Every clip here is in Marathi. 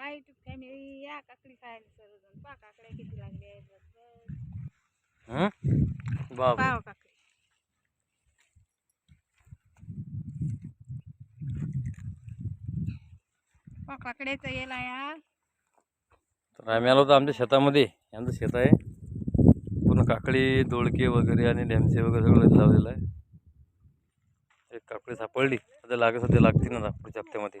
हाय युट्यूब फॅमिली या काकडी खायला सर्वजण. पा काकड्या किती लागल्या आहेत बघ, बघ. बाप पाव काकडी. पा काकड्याचा येला या तर आम्ही आलो होतो आमच्या शेतामध्ये. आमचं शेत आहे. पूर्ण काकडी दोडके वगैरे आणि ढेमसे वगैरे सगळं लावलेलं आहे. एक काकडी सापडली. आता लागत होते लागतील ना पुढच्या हप्त्यामध्ये.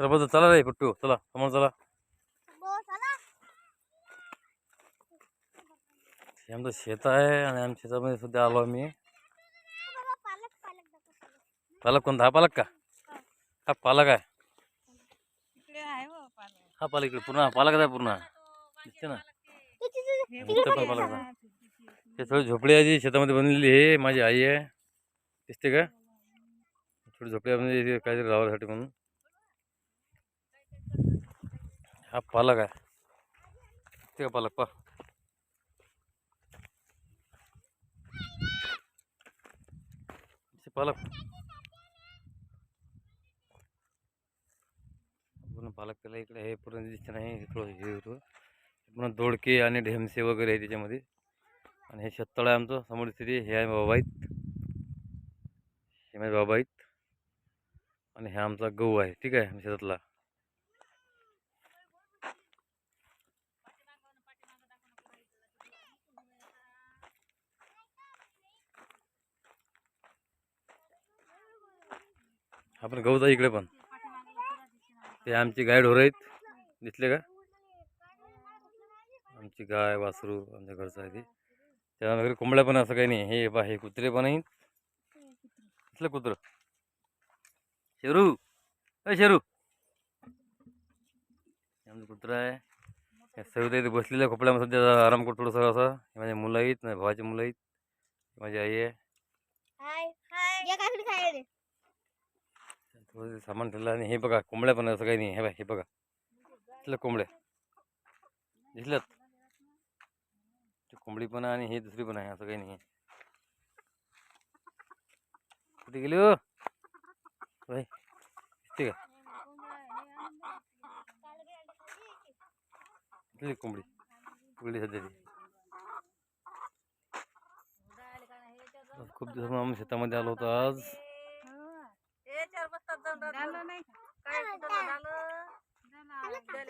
चला बघ चला रे कुट्टू चला समोर चला। हे आमचं शेत आहे आणि आमच्या शेतामध्ये आलो आम्ही पालक कोणता हा पालक का? हा पालक आहे इकडे आहे हो पालक। हा पालक इकडे पूर्ण पालकच आहे पूर्ण। दिसते ना। हे पण पालक हे थोडी झोपडी आहे जी शेतामध्ये बनलेली हे माझी आई आहे दिसते का थोडी झोपडी म्हणजे इथे काहीतरी म्हणून। हा पालक आहे. ते पालक पा पालक. पूर्ण पालक केला इकडे हे पूर्ण दिसत नाही थोडं हे होतं. पूर्ण दोडके आणि ढेमसे वगैरे आहे त्याच्यामध्ये. आणि हे शेततळ आहे आमचं समोर स्थिती हे आहे बाबाईत हे माझे बाबाईत आणि हे आमचा गहू आहे ठीक आहे शेतातला. आपण गहू जा इकडे पण. ते आमची गाय ढोरं आहेत. दिसले का? आमची गाय वासरू आमच्या घरचं आहे ते. त्या वगैरे कोंबड्या पण असं काही नाही. हे बा हे कुत्रे पण आहेत. दिसलं कुत्रं? शेरू. अय शेरू. हे आमचं कुत्रं आहे. सगळं सविता इथे बसलेल्या खोपड्यामध्ये सध्या आराम करतो थोडंसं असं. हे मुलं आहेत माझ्या भावाची मुलं आहेत. माझी आई आहे. थोडं सामान ठेवलं आणि हे बघा कोंबड्या पण असं काही नाही. हे बघा हे बघा. दिसलं कोंबड्या. दिसल्यात. कोंबडी पण आणि हे दुसरी पण आहे असं काही नाही कुठे गेली हो? दिसते का? दिसली कोंबडी. उघडी सध्या खूप दिवस आम्ही शेतामध्ये आलो होतो आज झालं नाही का?